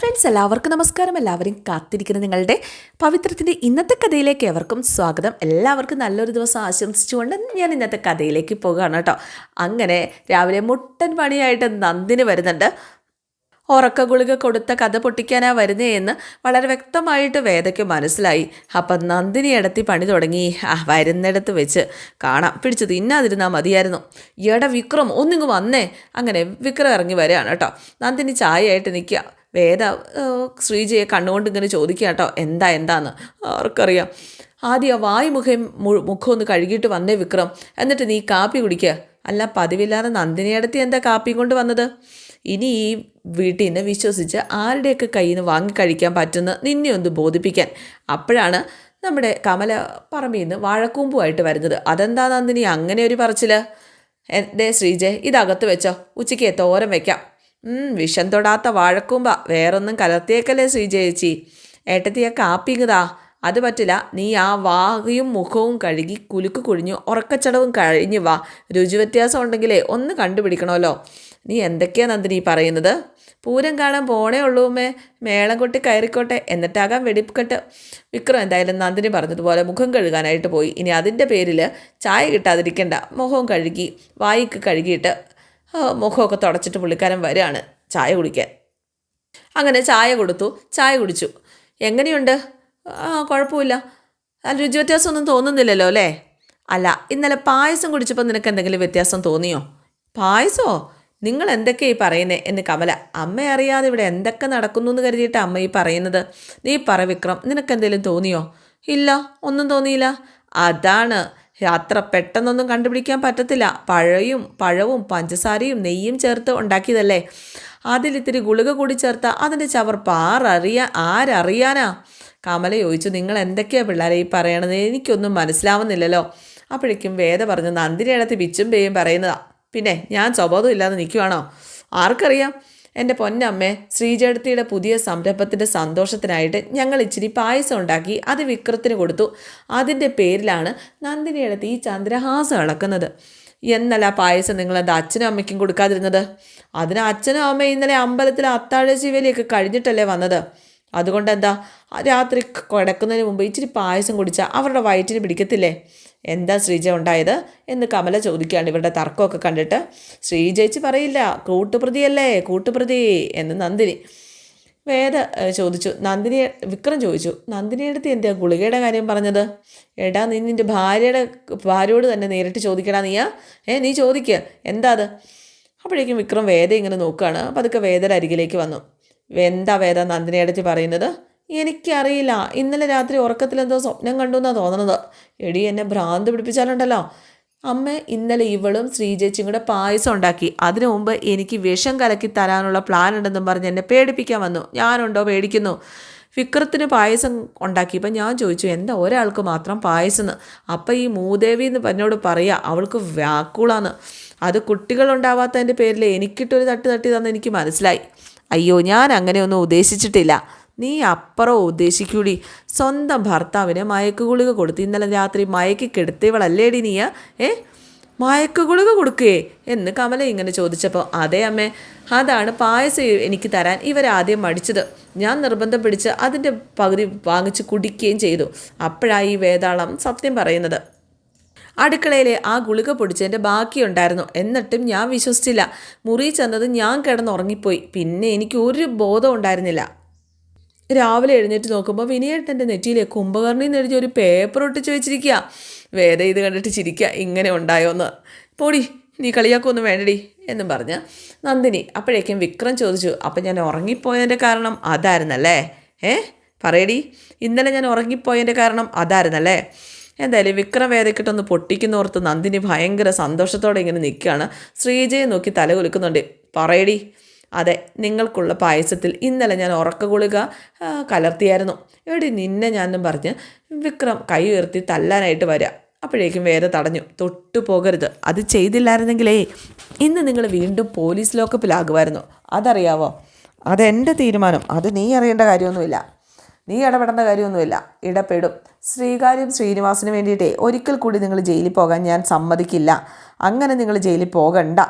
Friends എല്ലാവർക്കും നമസ്കാരം. എല്ലാവരും കാത്തിരിക്കുന്ന നിങ്ങളുടെ പവിത്രത്തിന്റെ ഇന്നത്തെ കഥയിലേക്ക് എവർക്കും സ്വാഗതം. എല്ലാവർക്കും നല്ലൊരു ദിവസം ആശംസിച്ചുകൊണ്ട് ഞാൻ ഇന്നത്തെ കഥയിലേക്ക് പോകുകയാണ് കേട്ടോ. അങ്ങനെ രാവിലെ മുട്ടൻ പണിയായിട്ട് നന്ദിനി വരുന്നുണ്ട്. ഉറക്ക ഗുളിക കൊടുത്ത കഥ പൊട്ടിക്കാനാ വരുന്നേ എന്ന് വളരെ വ്യക്തമായിട്ട് വേദയ്ക്ക് മനസ്സിലായി. അപ്പം നന്ദിനി ഇടത്തി പണി തുടങ്ങി. ആ വരുന്നിടത്ത് വെച്ച് കാണാം. പിടിച്ചു തിന്നാതിരുന്നാൽ മതിയായിരുന്നു. എട വിക്രം ഒന്നിങ്ങ് വന്നേ. അങ്ങനെ വിക്രം ഇറങ്ങി വരികയാണ് കേട്ടോ. നന്ദിനി ചായയായിട്ട് നിൽക്കുക. വേദ ശ്രീജയെ കണ്ണുകൊണ്ട് ഇങ്ങനെ ചോദിക്കുക കേട്ടോ എന്താ എന്താന്ന്? ആർക്കറിയാം. ആദ്യം ആ വായു മുഖം മുഖം ഒന്ന് കഴുകിയിട്ട് വന്നേ വിക്രം. എന്നിട്ട് നീ കാപ്പി കുടിക്കുക അല്ല പതിവില്ലാതെ നന്ദിനിയടത്തി എന്താ കാപ്പി കൊണ്ട് വന്നത്? ഇനി ഈ വീട്ടിൽ നിന്ന് വിശ്വസിച്ച് ആരുടെയൊക്കെ കയ്യിൽ നിന്ന് വാങ്ങിക്കഴിക്കാൻ പറ്റുന്ന നിന്നെ ഒന്ന് ബോധിപ്പിക്കാൻ. അപ്പോഴാണ് നമ്മുടെ കമല പറമ്പിൽ നിന്ന് വാഴക്കൂമ്പുമായിട്ട് വരുന്നത്. അതെന്താ നന്ദിനി അങ്ങനെ ഒരു പറച്ചിൽ ദേ ശ്രീജയ് ഇതകത്ത് വെച്ചോ. ഉച്ചയ്ക്ക് തോരം വെക്കാം. ഉം, വിഷം തൊടാത്ത വാഴക്കൂമ്പ. വേറൊന്നും കലർത്തിയേക്കല്ലേ ശ്രീജയേച്ചി ഏട്ടത്തിയ കാപ്പിങ്ങതാ അത് പറ്റില്ല. നീ ആ വാഹിയും മുഖവും കഴുകി കുലുക്ക് കുഴിഞ്ഞു ഉറക്കച്ചടവും കഴിഞ്ഞു വാ. രുചി വ്യത്യാസം ഉണ്ടെങ്കിലേ ഒന്ന് കണ്ടുപിടിക്കണമല്ലോ. നീ എന്തൊക്കെയാ നന്ദിനി പറയുന്നത്? പൂരം കാണാൻ പോണേ ഉള്ളൂമേ മേളം കൊട്ടി കയറിക്കോട്ടെ. എന്നിട്ടാകാം വെടിക്കെട്ട്. വിക്രം എന്തായാലും നന്ദിനി പറഞ്ഞതുപോലെ മുഖം കഴുകാനായിട്ട് പോയി. ഇനി അതിന്റെ പേരിൽ ചായ കിട്ടാതിരിക്കണ്ട. മുഖവും കഴുകി വായിക്ക് കഴുകിയിട്ട് മുഖമൊക്കെ തുടച്ചിട്ട് പുള്ളിക്കാരൻ വരികയാണ് ചായ കുടിക്കാൻ. അങ്ങനെ ചായ കൊടുത്തു. ചായ കുടിച്ചു. എങ്ങനെയുണ്ട്? ആ കുഴപ്പമില്ല. അല്ല രുചി വ്യത്യാസമൊന്നും തോന്നുന്നില്ലല്ലോ അല്ലേ? അല്ല ഇന്നലെ പായസം കുടിച്ചപ്പോൾ നിനക്ക് എന്തെങ്കിലും വ്യത്യാസം തോന്നിയോ? പായസമോ നിങ്ങൾ എന്തൊക്കെയാ ഈ പറയുന്നത് എന്ന് കമല അമ്മ അറിയാതെ ഇവിടെ എന്തൊക്കെ നടക്കുന്നു എന്ന് കരുതിയിട്ട് അമ്മ ഈ പറയുന്നത്. നീ പറ വിക്രം നിനക്ക് എന്തെങ്കിലും തോന്നിയോ? ഇല്ല ഒന്നും തോന്നിയില്ല. അതാണ്. അത്ര പെട്ടെന്നൊന്നും കണ്ടുപിടിക്കാൻ പറ്റത്തില്ല. പഴയും പഴവും പഞ്ചസാരയും നെയ്യും ചേർത്ത് ഉണ്ടാക്കിയതല്ലേ? അതിലിത്തിരി ഗുളിക കൂടി ചേർത്ത അതിന്റെ ചവർപ്പ് ആരറിയാ ആരറിയാനാ? കമല ചോദിച്ചു നിങ്ങൾ എന്തൊക്കെയാ പിള്ളേരെ ഈ പറയണത്? എനിക്കൊന്നും മനസ്സിലാവുന്നില്ലല്ലോ. അപ്പോഴേക്കും വേദ പറഞ്ഞു നന്ദിനി അടുത്ത് പിച്ചും പേയും പറയുന്നതാ. പിന്നെ ഞാൻ സ്വബോധം ഇല്ലാതെ നിൽക്കുവാണോ ആർക്കറിയാം? എന്റെ പൊന്നമ്മേ ശ്രീചേടത്തിയുടെ പുതിയ സംരംഭത്തിന്റെ സന്തോഷത്തിനായിട്ട് ഞങ്ങൾ ഇച്ചിരി പായസം ഉണ്ടാക്കി അത് വിക്രത്തിന് കൊടുത്തു. അതിന്റെ പേരിലാണ് നന്ദിനിയടുത്ത് ഈ ചന്ദ്രഹാസം ഇളക്കുന്നത് എന്നല്ല പായസം നിങ്ങളത് അച്ഛനും അമ്മയ്ക്കും കൊടുക്കാതിരുന്നത്? അതിന് അച്ഛനും അമ്മയും ഇന്നലെ അമ്പലത്തിലെ അത്താഴ ശിവലിയൊക്കെ കഴിഞ്ഞിട്ടല്ലേ വന്നത്. അതുകൊണ്ട് എന്താ രാത്രി കിടക്കുന്നതിന് മുമ്പ് ഇച്ചിരി പായസം കുടിച്ചാൽ അവരുടെ വയറ്റിന് പിടിക്കത്തില്ലേ? എന്താ ശ്രീജ ഉണ്ടായത്? എന്ന് കമല ചോദിക്കുകയാണ്. ഇവരുടെ തർക്കമൊക്കെ കണ്ടിട്ട് ശ്രീജയിച്ച് പറയില്ല. കൂട്ടുപ്രതിയല്ലേ? കൂട്ടുപ്രതി എന്ന് നന്ദിനി. വേദ ചോദിച്ചു. നന്ദിനി വിക്രം ചോദിച്ചു. നന്ദിനിയെടുത്ത് എന്താ ഗുളികയുടെ കാര്യം പറഞ്ഞത്? എടാ നീ നിന്റെ ഭാര്യയുടെ ഭാര്യയോട് തന്നെ നേരിട്ട് ചോദിക്കടാ നീയാ. ഏ നീ ചോദിക്കുക എന്താ അത്? അപ്പോഴേക്കും വിക്രം വേദ ഇങ്ങനെ നോക്കുകയാണ് അതൊക്കെ വേദയുടെ അരികിലേക്ക് വന്നു. എന്താ വേദ നന്ദിനിയടച്ച് പറയുന്നത്? എനിക്കറിയില്ല. ഇന്നലെ രാത്രി ഉറക്കത്തിലെന്തോ സ്വപ്നം കണ്ടു എന്നാണ് തോന്നുന്നത് എടി എന്നെ ഭ്രാന്ത് പിടിപ്പിച്ചാലുണ്ടല്ലോ. അമ്മ ഇന്നലെ ഇവളും ശ്രീജേച്ചിയും കൂടെ പായസം ഉണ്ടാക്കി. അതിനു മുമ്പ് എനിക്ക് വിഷം കലക്കി തരാനുള്ള പ്ലാൻ ഉണ്ടെന്നും പറഞ്ഞ് എന്നെ പേടിപ്പിക്കാൻ വന്നു. ഞാനുണ്ടോ പേടിക്കുന്നു. വിക്രത്തിന് പായസം ഉണ്ടാക്കിയപ്പോൾ ഞാൻ ചോദിച്ചു എന്താ ഒരാൾക്ക് മാത്രം പായസം എന്ന്? അപ്പം ഈ മൂദേവി എന്ന് എന്നോട് പറയുക അവൾക്ക് വ്യാക്കുളാന്ന്. അത് കുട്ടികളുണ്ടാവാത്തതിന്റെ പേരിൽ എനിക്കിട്ടൊരു തട്ട് തട്ടി തന്നെ എനിക്ക് മനസ്സിലായി. അയ്യോ ഞാൻ അങ്ങനെയൊന്നും ഉദ്ദേശിച്ചിട്ടില്ല. നീ അപ്പുറം ഉദ്ദേശിക്കൂടി. സ്വന്തം ഭർത്താവിന് മയക്ക് ഗുളിക കൊടുത്ത് ഇന്നലെ രാത്രി മയക്കി കെടുത്തിവളല്ലേടി നീയ? ഏ? മയക്ക് ഗുളിക കൊടുക്കേ എന്ന് കമല ഇങ്ങനെ ചോദിച്ചപ്പോൾ അതേ അമ്മേ അതാണ് പായസം എനിക്ക് തരാൻ ഇവരാദ്യം മടിച്ചത്. ഞാൻ നിർബന്ധം പിടിച്ച് അതിന്റെ പകുതി വാങ്ങിച്ച് കുടിക്കുകയും ചെയ്തു. അപ്പോഴായി ഈ വേതാളം സത്യം പറയുന്നത്. അടുക്കളയിലെ ആ ഗുളിക പൊടിച്ചതിന്റെ ബാക്കിയുണ്ടായിരുന്നു. എന്നിട്ടും ഞാൻ വിശ്വസിച്ചില്ല. മുറി ചെന്നത് ഞാൻ കിടന്നുറങ്ങിപ്പോയി. പിന്നെ എനിക്ക് ഒരു ബോധം ഉണ്ടായിരുന്നില്ല. രാവിലെ എഴുന്നേറ്റ് നോക്കുമ്പോൾ വിനയേട്ടന്റെ നെറ്റിയിലെ കുംഭകർണി എഴുതി ഒരു പേപ്പർ ഒട്ടിച്ച് വെച്ചിരിക്കുക വേദ ഇത് കണ്ടിട്ട് ചിരിക്കുക ഇങ്ങനെ ഉണ്ടായോന്ന്. പോടി നീ കളിയാക്കൊന്നും വേണ്ടടി എന്നും പറഞ്ഞ് നന്ദിനി അപ്പോഴേക്കും വിക്രം ചോദിച്ചു അപ്പം ഞാൻ ഉറങ്ങിപ്പോയതിന്റെ കാരണം അതായിരുന്നല്ലേ? ഏ? പറയടി ഇന്നലെ ഞാൻ ഉറങ്ങിപ്പോയതിന്റെ കാരണം അതായിരുന്നല്ലേ? എന്തായാലും വിക്രം വേദക്കിട്ടൊന്ന് പൊട്ടിക്കുന്നോർത്ത് നന്ദിനി ഭയങ്കര സന്തോഷത്തോടെ ഇങ്ങനെ നിൽക്കുകയാണ്. ശ്രീജയെ നോക്കി തല കുലുക്കുന്നുണ്ട്. പറയടി അതെ നിങ്ങൾക്കുള്ള പായസത്തിൽ ഇന്നലെ ഞാൻ ഉറക്ക ഗുളിക ആ, കലർത്തിയായിരുന്നു. എവിടെ നിന്നെ ഞാനും പറഞ്ഞ് വിക്രം കൈ ഉയർത്തി തല്ലാനായിട്ട് വരിക അപ്പോഴേക്കും വേദ തടഞ്ഞു. തൊട്ടു പോകരുത്. അത് ചെയ്തില്ലായിരുന്നെങ്കിലേ ഇന്ന് നിങ്ങൾ വീണ്ടും പോലീസ് ലോക്കപ്പിലാകുമായിരുന്നു. അതറിയാവോ? അതെന്റെ തീരുമാനം. അത് നീ അറിയേണ്ട കാര്യമൊന്നുമില്ല. നീ ഇടപെടേണ്ട കാര്യമൊന്നുമില്ല. ഇടപെടും. ശ്രീകാര്യം ശ്രീനിവാസിന് വേണ്ടിയിട്ടേ ഒരിക്കൽ കൂടി നിങ്ങൾ ജയിലിൽ പോകാൻ ഞാൻ സമ്മതിക്കില്ല. അങ്ങനെ നിങ്ങൾ ജയിലിൽ പോകണ്ട.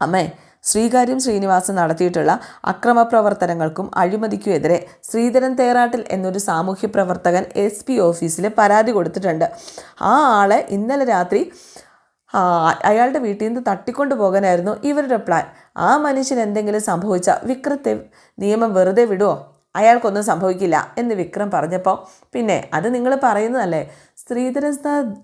അമ്മേ ശ്രീകാര്യം ശ്രീനിവാസൻ നടത്തിയിട്ടുള്ള അക്രമപ്രവർത്തനങ്ങൾക്കും അഴിമതിക്കുമെതിരെ ശ്രീധരൻ തേറാട്ടിൽ എന്നൊരു സാമൂഹ്യ പ്രവർത്തകൻ എസ് പി ഓഫീസിൽ പരാതി കൊടുത്തിട്ടുണ്ട്. ആ ആളെ ഇന്നലെ രാത്രി അയാളുടെ വീട്ടിൽ നിന്ന് തട്ടിക്കൊണ്ടു പോകാനായിരുന്നു ഇവരുടെ പ്ലാൻ ആ മനുഷ്യൻ എന്തെങ്കിലും സംഭവിച്ച വിക്രത്തെ നിയമം വെറുതെ വിടുമോ അയാൾക്കൊന്നും സംഭവിക്കില്ല എന്ന് വിക്രം പറഞ്ഞപ്പോൾ പിന്നെ അത് നിങ്ങൾ പറയുന്നതല്ലേ? സ്ത്രീധര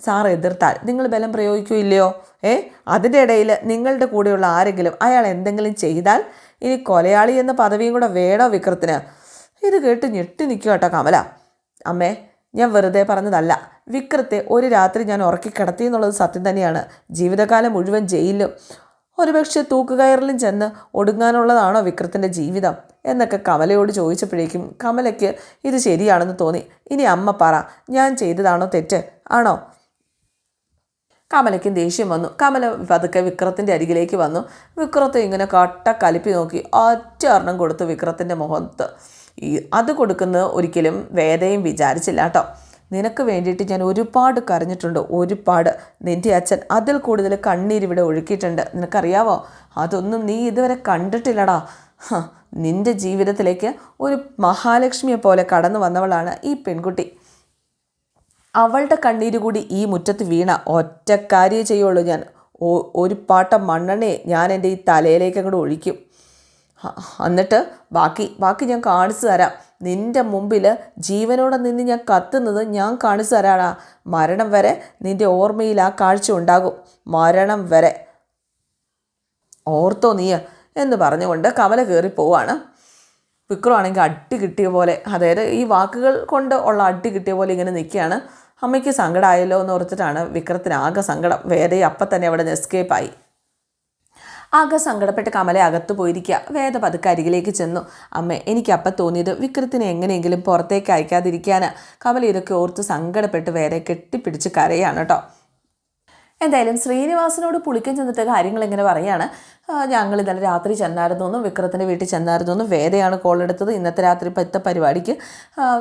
സാർ എതിർത്താൽ നിങ്ങൾ ബലം പ്രയോഗിക്കില്ലയോ ഏ? അതിന്റെ ഇടയിൽ നിങ്ങളുടെ കൂടെയുള്ള ആരെങ്കിലും അയാൾ എന്തെങ്കിലും ചെയ്താൽ ഇനി കൊലയാളി എന്ന പദവിയും കൂടെ വേണോ വിക്രത്തിന്? ഇത് കേട്ട് ഞെട്ടി നിൽക്കുക കേട്ടോ കമല. അമ്മേ ഞാൻ വെറുതെ പറഞ്ഞതല്ല. വിക്രത്തെ ഒരു രാത്രി ഞാൻ ഉറക്കി കിടത്തി എന്നുള്ളത് സത്യം തന്നെയാണ്. ജീവിതകാലം മുഴുവൻ ജയിലിലും ഒരുപക്ഷെ തൂക്കുകയറിലും ചെന്ന് ഒടുങ്ങാനുള്ളതാണോ വിക്രത്തിന്റെ ജീവിതം? എന്നൊക്കെ കമലയോട് ചോദിച്ചപ്പോഴേക്കും കമലയ്ക്ക് ഇത് ശരിയാണെന്ന് തോന്നി. ഇനി അമ്മ പറ ഞാൻ ചെയ്തതാണോ തെറ്റ്? ആണോ? കമലയ്ക്കും ദേഷ്യം വന്നു. കമല പതുക്കെ വിക്രത്തിന്റെ അരികിലേക്ക് വന്നു. വിക്രത്തെ ഇങ്ങനെ കട്ട കലിപ്പി നോക്കി ഒറ്റ ഒരെണ്ണം കൊടുത്തു വിക്രത്തിന്റെ മുഖത്ത്. ഈ അത് കൊടുക്കുന്നത് ഒരിക്കലും വേദയും വിചാരിച്ചില്ല കേട്ടോ. നിനക്ക് വേണ്ടിയിട്ട് ഞാൻ ഒരുപാട് കരഞ്ഞിട്ടുണ്ട് ഒരുപാട്. നിന്റെ അച്ഛൻ അതിൽ കൂടുതൽ കണ്ണീരിവിടെ ഒഴുക്കിയിട്ടുണ്ട്. നിനക്കറിയാവോ? അതൊന്നും നീ ഇതുവരെ കണ്ടിട്ടില്ലടാ. നിന്റെ ജീവിതത്തിലേക്ക് ഒരു മഹാലക്ഷ്മിയെ പോലെ കടന്നു വന്നവളാണ് ഈ പെൺകുട്ടി. അവളുടെ കണ്ണീര് കൂടി ഈ മുറ്റത്ത് വീണ ഒറ്റക്കാരിയെ കാര്യേ ചെയ്യുള്ളൂ ഞാൻ. ഒരു പാട്ടം മണ്ണെണ്ണയെ ഞാൻ എന്റെ ഈ തലയിലേക്ക് അങ്ങോട്ട് ഒഴിക്കും. എന്നിട്ട് ബാക്കി ബാക്കി ഞാൻ കാണിച്ചു തരാം. നിന്റെ മുമ്പിൽ ജീവനോടെ നിന്ന് ഞാൻ കത്തുന്നത് ഞാൻ കാണിച്ചു തരാടാ. മരണം വരെ നിന്റെ ഓർമ്മയിൽ ആ കാഴ്ച ഉണ്ടാകും. മരണം വരെ. ഓർത്തോ നീ എന്ന് പറഞ്ഞുകൊണ്ട് കമല കയറി പോവാണ്. വിക്രമാണെങ്കിൽ അട്ടി കിട്ടിയ പോലെ അതായത് ഈ വാക്കുകൾ കൊണ്ട് ഉള്ള അട്ടി കിട്ടിയ പോലെ ഇങ്ങനെ നിൽക്കുകയാണ്. അമ്മയ്ക്ക് സങ്കടമായല്ലോ എന്ന് ഓർത്തിട്ടാണ് വിക്രത്തിന് ആകെ സങ്കടം. വേദ അപ്പം തന്നെ അവിടെ നിന്ന് എസ്കേപ്പായി ആകെ സങ്കടപ്പെട്ട് കമല അകത്ത് പോയിരിക്കുക. വേദ പതുക്കെ അരികിലേക്ക് ചെന്നു. അമ്മ എനിക്കപ്പം തോന്നിയത് വിക്രത്തിനെ എങ്ങനെയെങ്കിലും പുറത്തേക്ക് അയക്കാതിരിക്കാൻ കമല ഇതൊക്കെ ഓർത്ത് സങ്കടപ്പെട്ട് വേറെ കെട്ടിപ്പിടിച്ച് കരയാണ് കേട്ടോ. എന്തായാലും ശ്രീനിവാസനോട് പുളിക്കം ചെന്നിട്ട് കാര്യങ്ങൾ ഇങ്ങനെ പറയാണ്. ആ, ഞങ്ങൾ ഇന്നലെ രാത്രി ചെന്നായിരുന്നു എന്നും വിക്രത്തിന്റെ വീട്ടിൽ ചെന്നായിരുന്നു എന്നും വേദയാണ് കോൾ എടുത്തത്. ഇന്നത്തെ രാത്രി ഇപ്പോഴത്തെ പരിപാടിക്ക്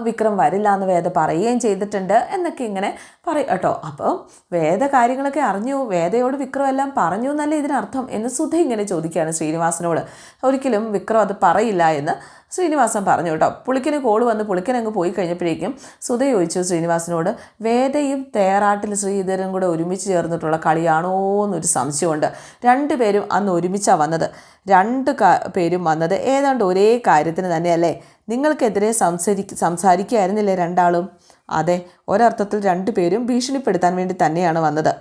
വിക്രം വരില്ല എന്ന് വേദ പറയുകയും ചെയ്തിട്ടുണ്ട് എന്നൊക്കെ ഇങ്ങനെ പറയും കേട്ടോ. അപ്പോൾ വേദ കാര്യങ്ങളൊക്കെ അറിഞ്ഞു വേദയോട് വിക്രം എല്ലാം പറഞ്ഞു എന്നല്ല ഇതിനർത്ഥം എന്ന് സുധ ഇങ്ങനെ ചോദിക്കുകയാണ് ശ്രീനിവാസനോട്. ഒരിക്കലും വിക്രം അത് പറയില്ല എന്ന് ശ്രീനിവാസൻ പറഞ്ഞു കേട്ടോ. പുളിക്കന് കോൾ വന്ന് പുളിക്കൻ അങ്ങ് പോയി കഴിഞ്ഞപ്പോഴേക്കും സുധ ചോദിച്ചു ശ്രീനിവാസനോട് വേദയും തേറാട്ടിൽ ശ്രീധരനും കൂടെ ഒരുമിച്ച് ചേർന്നിട്ടുള്ള കളിയാണോ എന്നൊരു സംശയമുണ്ട്. രണ്ടുപേരും അന്ന് ഒരുമിച്ചാണ് വന്നത്? രണ്ട് പേരും വന്നത്. ഏതാണ്ട് ഒരേ കാര്യത്തിന് തന്നെയല്ലേ? നിങ്ങൾക്കെതിരെ സംസാരി സംസാരിക്കുകയായിരുന്നില്ലേ രണ്ടാളും? അതെ ഒരർത്ഥത്തിൽ രണ്ടുപേരും ഭീഷണിപ്പെടുത്താൻ വേണ്ടി തന്നെയാണ് വന്നത്.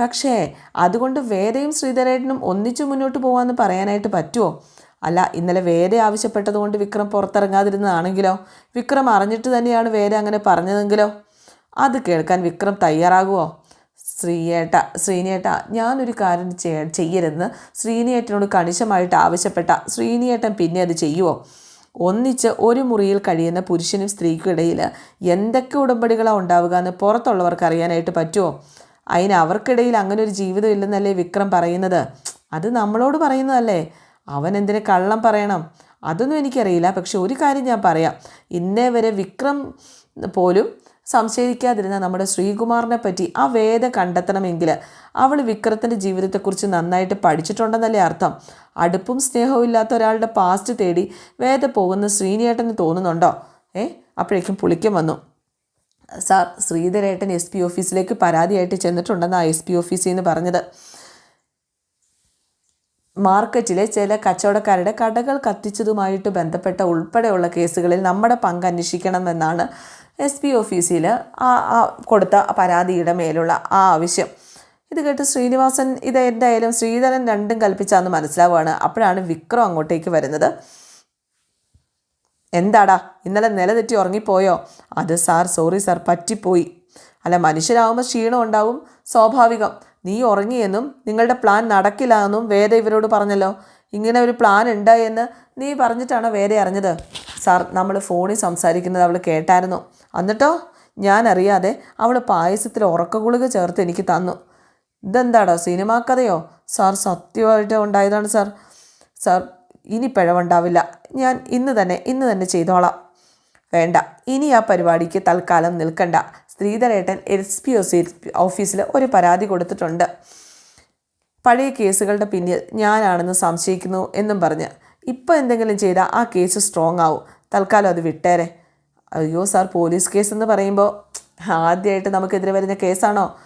പക്ഷേ അതുകൊണ്ട് വേദയും ശ്രീധരേട്ടനും ഒന്നിച്ചു മുന്നോട്ട് പോകാമെന്ന് പറയാനായിട്ട് പറ്റുമോ അല്ല ഇന്നലെ വേദ ആവശ്യപ്പെട്ടതുകൊണ്ട് വിക്രം പുറത്തിറങ്ങാതിരുന്നതാണെങ്കിലോ? വിക്രം അറിഞ്ഞിട്ട് തന്നെയാണ് വേദ അങ്ങനെ പറഞ്ഞതെങ്കിലോ? അത് കേൾക്കാൻ വിക്രം തയ്യാറാകുമോ ശ്രീയേട്ട ശ്രീനിയേട്ട ഞാനൊരു കാര്യം ചെയ്യ ചെയ്യരുതെന്ന് ശ്രീനിയേട്ടനോട് കണിശമായിട്ട് ആവശ്യപ്പെട്ട ശ്രീനിയേട്ടൻ പിന്നെ അത് ചെയ്യുമോ ഒന്നിച്ച് ഒരു മുറിയിൽ കഴിയുന്ന പുരുഷനും സ്ത്രീക്കും ഇടയിൽ എന്തൊക്കെ ഉടമ്പടികളാണ് ഉണ്ടാവുക എന്ന് പുറത്തുള്ളവർക്ക് അറിയാനായിട്ട് പറ്റുമോ അതിന് അവർക്കിടയിൽ അങ്ങനെ ഒരു ജീവിതം ഇല്ലെന്നല്ലേ വിക്രം പറയുന്നത്? അത് നമ്മളോട് പറയുന്നതല്ലേ? അവൻ എന്തിനെ കള്ളം പറയണം? അതൊന്നും എനിക്കറിയില്ല. പക്ഷെ ഒരു കാര്യം ഞാൻ പറയാം. ഇന്നേ വരെ വിക്രം പോലും സംശയിക്കാതിരുന്ന നമ്മുടെ ശ്രീകുമാറിനെ പറ്റി ആ വേദ കണ്ടെത്തണമെങ്കിൽ അവൾ വിക്രത്തിന്റെ ജീവിതത്തെക്കുറിച്ച് നന്നായിട്ട് പഠിച്ചിട്ടുണ്ടെന്നല്ലേ അർത്ഥം. അടുപ്പും സ്നേഹവും ഇല്ലാത്ത ഒരാളുടെ പാസ്റ്റ് തേടി വേദ പോകുന്ന ശ്രീനിയേട്ടന് തോന്നുന്നുണ്ടോ? ഏ അപ്പോഴേക്കും പുളിക്കം വന്നു. സാർ ശ്രീധരേട്ടൻ എസ് പി ഓഫീസിലേക്ക് പരാതിയായിട്ട് ചെന്നിട്ടുണ്ടെന്നാണ് എസ് പി ഓഫീസിൽ നിന്ന് പറഞ്ഞത്. മാർക്കറ്റിലെ ചില കച്ചവടക്കാരുടെ കടകൾ കത്തിച്ചതുമായിട്ട് ബന്ധപ്പെട്ട ഉൾപ്പെടെയുള്ള കേസുകളിൽ നമ്മുടെ പങ്ക് അന്വേഷിക്കണമെന്നാണ് എസ് പി ഓഫീസിൽ ആ കൊടുത്ത പരാതിയുടെ മേലുള്ള ആ ആവശ്യം. ഇത് കേട്ട് ശ്രീനിവാസൻ ഇത് എന്തായാലും ശ്രീധരൻ രണ്ടും കൽപ്പിച്ചാന്ന് മനസ്സിലാവുകയാണ്. അപ്പോഴാണ് വിക്രം അങ്ങോട്ടേക്ക് വരുന്നത്. എന്താടാ ഇന്നലെ നില തെറ്റി ഉറങ്ങിപ്പോയോ? അത് സാർ സോറി സാർ പറ്റിപ്പോയി. അല്ല മനുഷ്യരാകുമ്പോൾ ക്ഷീണം ഉണ്ടാവും. സ്വാഭാവികം. നീ ഉറങ്ങിയെന്നും നിങ്ങളുടെ പ്ലാൻ നടക്കില്ല എന്നും വേദ ഇവരോട് പറഞ്ഞല്ലോ. ഇങ്ങനെ ഒരു പ്ലാൻ ഉണ്ടായെന്ന് നീ പറഞ്ഞിട്ടാണോ വേറെ അറിഞ്ഞത്? സാർ നമ്മൾ ഫോണിൽ സംസാരിക്കുന്നത് അവൾ കേട്ടായിരുന്നു. എന്നിട്ടോ? ഞാൻ അറിയാതെ അവൾ പായസത്തിൽ ഉറക്ക ഗുളിക ചേർത്ത് എനിക്ക് തന്നു. ഇതെന്താടോ സിനിമാ കഥയോ? സാർ സത്യമായിട്ട് ഉണ്ടായതാണ് സാർ. സാർ ഇനി പിഴവുണ്ടാവില്ല. ഞാൻ ഇന്ന് തന്നെ ഇന്ന് തന്നെ ചെയ്തോളാം. വേണ്ട ഇനി ആ പരിപാടിക്ക് തൽക്കാലം നിൽക്കണ്ട. ശ്രീധരേട്ടൻ എസ് പി ഓഫീസിൽ ഒരു പരാതി കൊടുത്തിട്ടുണ്ട്. പഴയ കേസുകളുടെ പിന്നിൽ ഞാനാണെന്ന് സംശയിക്കുന്നു എന്നും പറഞ്ഞ് ഇപ്പോൾ എന്തെങ്കിലും ചെയ്താൽ ആ കേസ് സ്ട്രോങ് ആവും. തൽക്കാലം അത് വിട്ടേരെ. അയ്യോ സാർ പോലീസ് കേസ് എന്ന് പറയുമ്പോൾ ആദ്യമായിട്ട് നമുക്കെതിരെ വരുന്ന കേസാണോ?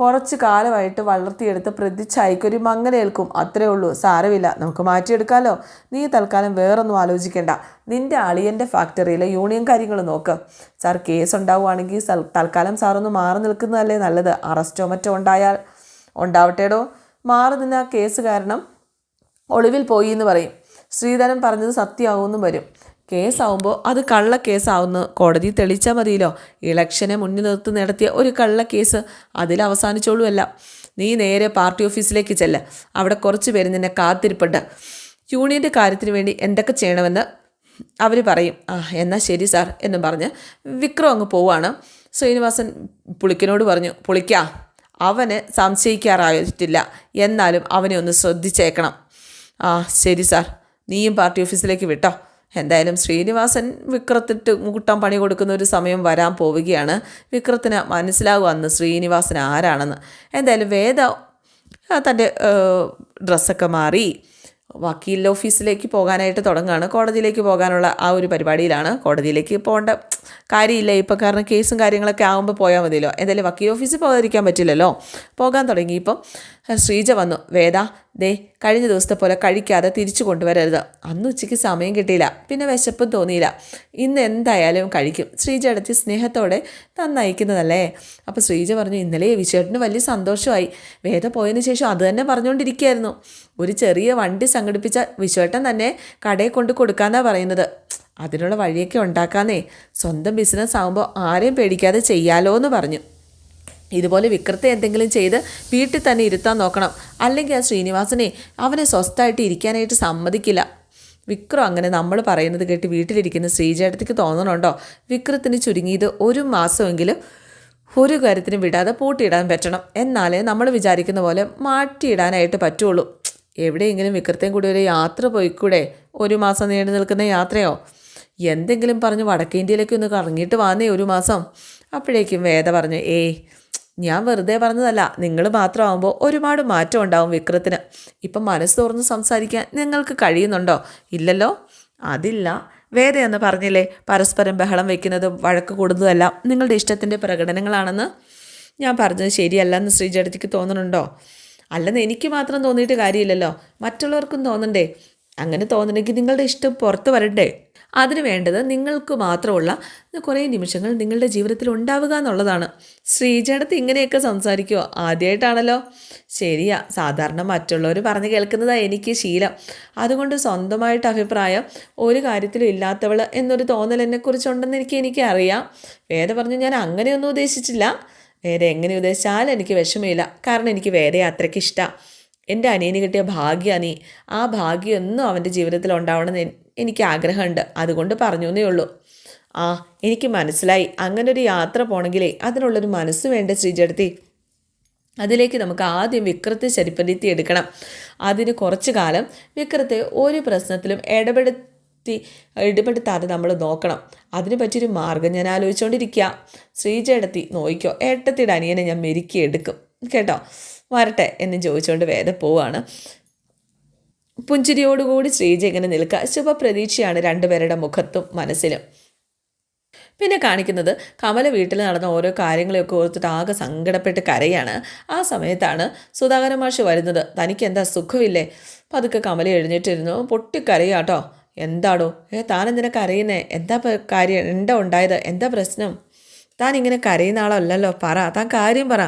കുറച്ച് കാലമായിട്ട് വളർത്തിയെടുത്ത് പ്രതിച്ഛായിക്കൊരു മങ്ങലേൽക്കും അത്രേ ഉള്ളൂ. സാരമില്ല. നമുക്ക് മാറ്റിയെടുക്കാമല്ലോ നീ തൽക്കാലം വേറൊന്നും ആലോചിക്കേണ്ട. നിന്റെ അളിയന്റെ ഫാക്ടറിയിലെ യൂണിയൻ കാര്യങ്ങൾ നോക്ക്. സാർ കേസ് ഉണ്ടാവുകയാണെങ്കിൽ തൽക്കാലം സാറൊന്ന് മാറി നിൽക്കുന്നതല്ലേ നല്ലത്. അറസ്റ്റോ മറ്റോ ഉണ്ടായാൽ ഉണ്ടാവട്ടേടോ? മാറി നിന്ന ആ കേസ് കാരണം ഒളിവിൽ പോയി എന്ന് പറയും. ശ്രീധരൻ പറഞ്ഞത് സത്യമാവുമെന്നും വരും. കേസാവുമ്പോൾ അത് കള്ള കേസാവുമെന്ന് കോടതി തെളിച്ചാൽ മതിയല്ലോ. ഇലക്ഷനെ മുന്നിൽ നിർത്തി നടത്തിയ ഒരു കള്ള കേസ് അതിൽ അവസാനിച്ചോളുമല്ല. നീ നേരെ പാർട്ടി ഓഫീസിലേക്ക് ചെല്ല. അവിടെ കുറച്ച് പേര് നിന്നെ കാത്തിരിപ്പുണ്ട്. യൂണിയന്റെ കാര്യത്തിന് വേണ്ടി എന്തൊക്കെ ചെയ്യണമെന്ന് അവർ പറയും. ആ എന്നാൽ ശരി സാർ എന്നും പറഞ്ഞ് വിക്രം അങ്ങ് പോവാണ്. ശ്രീനിവാസൻ പുളിക്കനോട് പറഞ്ഞു പുളിക്കാ. അവന് സംശയിക്കാറായിട്ടില്ല. എന്നാലും അവനെ ഒന്ന് ശ്രദ്ധിച്ചേക്കണം. ആ ശരി സാർ. നീയും പാർട്ടി ഓഫീസിലേക്ക് വിട്ടോ. എന്തായാലും ശ്രീനിവാസൻ വിക്രത്തിട്ട് കൂട്ടം പണി കൊടുക്കുന്ന ഒരു സമയം വരാൻ പോവുകയാണ്. വിക്രത്തിന് മനസ്സിലാകും അന്ന് ശ്രീനിവാസൻ ആരാണെന്ന്. എന്തായാലും വേദ തന്റെ ഡ്രസ്സൊക്കെ മാറി. വക്കീൽ ഓഫീസിലേക്ക് പോകാനായിട്ട് തുടങ്ങുകയാണ്. കോടതിയിലേക്ക് പോകാനുള്ള ആ ഒരു പരിപാടിയിലാണ്. കോടതിയിലേക്ക് പോകേണ്ട കാര്യമില്ല. ഇപ്പോൾ കാരണം കേസും കാര്യങ്ങളൊക്കെ ആകുമ്പോൾ പോയാൽ മതിയല്ലോ. എന്തായാലും വക്കീൽ ഓഫീസിൽ പോകാതിരിക്കാൻ പറ്റില്ലല്ലോ. പോകാൻ തുടങ്ങിയപ്പം ശ്രീജ വന്നു വേദ ദേ കഴിഞ്ഞ ദിവസത്തെ പോലെ കഴിക്കാതെ തിരിച്ചു കൊണ്ടുവരരുത്. അന്ന് ഉച്ചയ്ക്ക് സമയം കിട്ടിയില്ല. പിന്നെ വിശപ്പും തോന്നിയില്ല. ഇന്ന് എന്തായാലും കഴിക്കും. ശ്രീജ അടുത്ത് സ്നേഹത്തോടെ തന്നയക്കുന്നതല്ലേ? അപ്പോൾ ശ്രീജ പറഞ്ഞു ഇന്നലെ വിശേഷന് വലിയ സന്തോഷമായി. വേദ പോയതിന് ശേഷം അത് തന്നെ പറഞ്ഞുകൊണ്ടിരിക്കുകയായിരുന്നു. ഒരു ചെറിയ വണ്ടി സംഘടിപ്പിച്ച വിശ്വേട്ടൻ തന്നെ കടയിൽ കൊണ്ട് കൊടുക്കാന്നാ പറയുന്നത്. അതിനുള്ള വഴിയൊക്കെ ഉണ്ടാക്കാന്നേ. സ്വന്തം ബിസിനസ് ആകുമ്പോൾ ആരെയും പേടിക്കാതെ ചെയ്യാലോ എന്ന് പറഞ്ഞു. ഇതുപോലെ വിക്രത്തെ എന്തെങ്കിലും ചെയ്ത് വീട്ടിൽ തന്നെ ഇരുത്താൻ നോക്കണം. അല്ലെങ്കിൽ ആ ശ്രീനിവാസനെ അവനെ സ്വസ്ഥമായിട്ട് ഇരിക്കാനായിട്ട് സമ്മതിക്കില്ല. വിക്രം അങ്ങനെ നമ്മൾ പറയുന്നത് കേട്ട് വീട്ടിലിരിക്കുന്ന ശ്രീജേട്ടത്തിക്ക് തോന്നണുണ്ടോ? വിക്രത്തിന് ചുരുങ്ങിയത് ഒരു മാസമെങ്കിലും ഒരു കാര്യത്തിനും വിടാതെ പൂട്ടിയിടാൻ പറ്റണം. എന്നാലേ നമ്മൾ വിചാരിക്കുന്ന പോലെ മാറ്റിയിടാനായിട്ട് പറ്റുള്ളൂ. എവിടെയെങ്കിലും വിക്രത്തെയും കൂടി ഒരു യാത്ര പോയിക്കൂടെ? ഒരു മാസം നീണ്ടു നിൽക്കുന്ന യാത്രയോ? എന്തെങ്കിലും പറഞ്ഞ് വടക്കേ ഇന്ത്യയിലേക്ക് ഒന്ന് കറങ്ങിയിട്ട് വന്നേ ഒരു മാസം. അപ്പോഴേക്കും വേദ പറഞ്ഞു ഏയ് ഞാൻ വെറുതെ പറഞ്ഞതല്ല. നിങ്ങൾ മാത്രമാകുമ്പോൾ ഒരുപാട് മാറ്റം ഉണ്ടാവും വിക്രത്തിന്. ഇപ്പം മനസ്സ് തുറന്ന് സംസാരിക്കാൻ നിങ്ങൾക്ക് കഴിയുന്നുണ്ടോ? ഇല്ലല്ലോ? അതില്ല. വേറെ പറഞ്ഞില്ലേ? പരസ്പരം ബഹളം വെക്കുന്നതും വഴക്ക് കൂടുന്നതുമെല്ലാം നിങ്ങളുടെ ഇഷ്ടത്തിന്റെ പ്രകടനങ്ങളാണെന്ന് ഞാൻ പറഞ്ഞത് ശരിയല്ലെന്ന് ശ്രീജടത്തിക്ക് തോന്നുന്നുണ്ടോ? അല്ലെന്ന് എനിക്ക് മാത്രം തോന്നിയിട്ട് കാര്യമില്ലല്ലോ. മറ്റുള്ളവർക്കും തോന്നണ്ടേ? അങ്ങനെ തോന്നണമെങ്കിൽ നിങ്ങളുടെ ഇഷ്ടം പുറത്ത് വരണ്ടേ? അതിന് വേണ്ടത് നിങ്ങൾക്ക് മാത്രമുള്ള കുറേ നിമിഷങ്ങൾ നിങ്ങളുടെ ജീവിതത്തിൽ ഉണ്ടാവുക എന്നുള്ളതാണ്. ശ്രീജടത്ത് ഇങ്ങനെയൊക്കെ സംസാരിക്കുമോ ആദ്യമായിട്ടാണല്ലോ ശരിയാ സാധാരണ മറ്റുള്ളവർ പറഞ്ഞു കേൾക്കുന്നതാണ് എനിക്ക് ശീലം. അതുകൊണ്ട് സ്വന്തമായിട്ട് അഭിപ്രായം ഒരു കാര്യത്തിലും ഇല്ലാത്തവൾ എന്നൊരു തോന്നൽ എന്നെക്കുറിച്ചുണ്ടെന്ന് എനിക്ക് എനിക്കറിയാം. വേറെ പറഞ്ഞു ഞാൻ അങ്ങനെയൊന്നും ഉദ്ദേശിച്ചില്ല. വേറെ എങ്ങനെ ഉദ്ദേശിച്ചാലും എനിക്ക് വിഷമമില്ല. കാരണം എനിക്ക് വേറെ അത്രയ്ക്ക് ഇഷ്ടമാണ് എന്റെ അനിയന് കിട്ടിയ ഭാഗ്യ നീ. ആ ഭാഗ്യമൊന്നും അവന്റെ ജീവിതത്തിൽ ഉണ്ടാവണമെന്ന് എനിക്ക് ആഗ്രഹമുണ്ട് അതുകൊണ്ട് പറഞ്ഞു എന്നേ ഉള്ളൂ. ആ എനിക്ക് മനസ്സിലായി. അങ്ങനെ ഒരു യാത്ര പോകണമെങ്കിലേ അതിനുള്ളൊരു മനസ്സ് വേണ്ട ശ്രീജടത്തി അതിലേക്ക് നമുക്ക് ആദ്യം വിക്രത്തെ ശരിപ്പെടുത്തി എടുക്കണം. അതിന് കുറച്ച് കാലം വിക്രത്തെ ഒരു പ്രശ്നത്തിലും ഇടപെടുത്തി ഇടപെടുത്താതെ നമ്മൾ നോക്കണം. അതിന് പറ്റിയൊരു മാർഗം ഞാൻ ആലോചിച്ചുകൊണ്ടിരിക്കുക ശ്രീജേടത്തി നോയിക്കോ ഏട്ടത്തിയുടെ അനിയനെ ഞാൻ മെരുക്കി എടുക്കും. കേട്ടോ? വരട്ടെ എന്ന് ചോദിച്ചുകൊണ്ട് വേദ പോവാണ്. പുഞ്ചിരിയോടുകൂടി ശ്രീജ ഇങ്ങനെ നിൽക്കുക. ശുഭപ്രതീക്ഷയാണ് രണ്ടുപേരുടെ മുഖത്തും മനസ്സിലും. പിന്നെ കാണിക്കുന്നത് കമല വീട്ടിൽ നടന്ന ഓരോ കാര്യങ്ങളെയൊക്കെ ഓർത്തിട്ട് ആകെ സങ്കടപ്പെട്ട് കരയാണ്. ആ സമയത്താണ് സുധാകരൻ മാഷ് വരുന്നത്. തനിക്ക് എന്താ സുഖമില്ലേ? പതുക്കെ കമല എഴുന്നേറ്റിരുന്നു. പൊട്ടിക്കരയാട്ടോ. എന്താടോ? ഏ താൻ എന്തിനാ കരയുന്നേ? എന്താ കാര്യം? എന്താ ഉണ്ടായത്? എന്താ പ്രശ്നം? താൻ ഇങ്ങനെ കരയുന്ന ആളല്ലല്ലോ. പറ. താൻ കാര്യം പറ.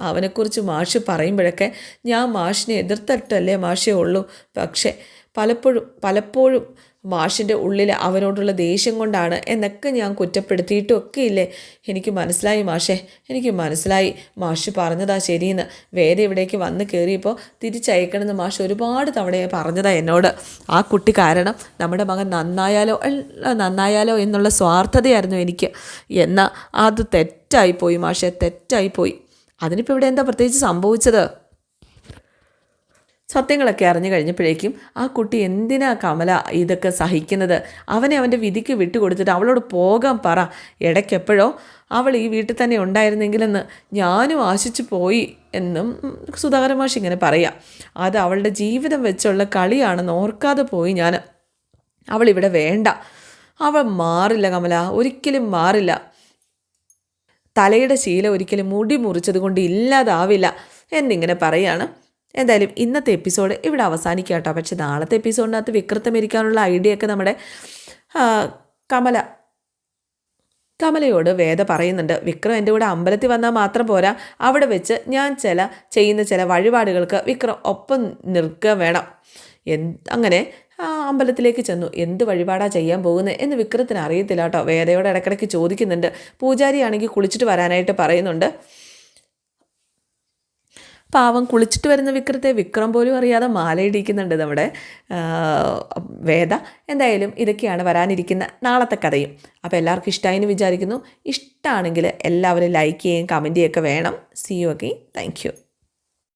അവനെക്കുറിച്ച് മാഷ് പറയുമ്പോഴൊക്കെ ഞാൻ മാഷിനെ എതിർത്തിട്ടല്ലേ മാഷേ ഉള്ളൂ. പക്ഷേ പലപ്പോഴും പലപ്പോഴും മാഷിന്റെ ഉള്ളിൽ അവനോടുള്ള ദേഷ്യം കൊണ്ടാണ് എന്നൊക്കെ ഞാൻ കുറ്റപ്പെടുത്തിയിട്ടും ഒക്കെ ഇല്ലേ എനിക്ക് മനസ്സിലായി മാഷേ എനിക്ക് മനസ്സിലായി. മാഷ് പറഞ്ഞതാ ശരിയെന്ന്. വേറെ ഇവിടേക്ക് വന്ന് കയറിയപ്പോൾ തിരിച്ചയക്കണമെന്ന് മാഷ് ഒരുപാട് തവണ പറഞ്ഞതാ എന്നോട്. ആ കുട്ടി കാരണം നമ്മുടെ മകൻ നന്നായാലോ നന്നായാലോ എന്നുള്ള സ്വാർത്ഥതയായിരുന്നു എനിക്ക്. എന്നാൽ അത് തെറ്റായിപ്പോയി മാഷേ തെറ്റായിപ്പോയി. അതിനിപ്പോൾ ഇവിടെ എന്താ പ്രത്യേകിച്ച് സംഭവിച്ചത്? സത്യങ്ങളൊക്കെ അറിഞ്ഞു കഴിഞ്ഞപ്പോഴേക്കും ആ കുട്ടി എന്തിനാ കമല ഇതൊക്കെ സഹിക്കുന്നത്? അവനെ അവന്റെ വിധിക്ക് വിട്ടുകൊടുത്തിട്ട് അവളോട് പോകാൻ പറ. ഇടയ്ക്കെപ്പോഴോ അവൾ ഈ വീട്ടിൽ തന്നെ ഉണ്ടായിരുന്നെങ്കിലെന്ന് ഞാനും ആശിച്ചു പോയി എന്നും സുധാകര മാഷ് ഇങ്ങനെ പറയാം. അത് അവളുടെ ജീവിതം വെച്ചുള്ള കളിയാണെന്ന് ഓർക്കാതെ പോയി ഞാൻ അവളിവിടെ വേണ്ട. അവൾ മാറില്ല കമല. ഒരിക്കലും മാറില്ല. തലയുടെ ശീല ഒരിക്കലും മുടി മുറിച്ചത് കൊണ്ട് ഇല്ലാതാവില്ല എന്നിങ്ങനെ പറയാണ്. എന്തായാലും ഇന്നത്തെ എപ്പിസോഡ് ഇവിടെ അവസാനിക്കുക കേട്ടോ. പക്ഷെ നാളത്തെ എപ്പിസോഡിനകത്ത് വിക്രത്തെ ഇരിക്കാനുള്ള ഐഡിയ ഒക്കെ നമ്മുടെ കമല കമലയോട് വേദ പറയുന്നുണ്ട്. വിക്രം എന്റെ കൂടെ അമ്പലത്തിൽ വന്നാൽ മാത്രം പോരാ. അവിടെ വെച്ച് ഞാൻ ചില ചെയ്യുന്ന ചില വഴിപാടുകൾക്ക് വിക്രം ഒപ്പം നിൽക്കുക വേണം. അങ്ങനെ അമ്പലത്തിലേക്ക് ചെന്നു. എന്ത് വഴിപാടാ ചെയ്യാൻ പോകുന്നത് എന്ന് വിക്രത്തിന് അറിയത്തില്ല കേട്ടോ. വേദയോട് ഇടയ്ക്കിടയ്ക്ക് ചോദിക്കുന്നുണ്ട്. പൂജാരിയാണെങ്കിൽ കുളിച്ചിട്ട് വരാനായിട്ട് പറയുന്നുണ്ട്. പാവം കുളിച്ചിട്ട് വരുന്ന വിക്രത്തെ വിക്രം പോലും അറിയാതെ മാലയിടിക്കുന്നുണ്ട് നമ്മുടെ വേദ. എന്തായാലും ഇതൊക്കെയാണ് വരാനിരിക്കുന്ന നാളത്തെ കഥയും. അപ്പോൾ എല്ലാവർക്കും ഇഷ്ടമായി വിചാരിക്കുന്നു. ഇഷ്ടമാണെങ്കിൽ എല്ലാവരും ലൈക്ക് ചെയ്യുകയും കമന്റ് ചെയ്യുകയൊക്കെ വേണം. C you okay thank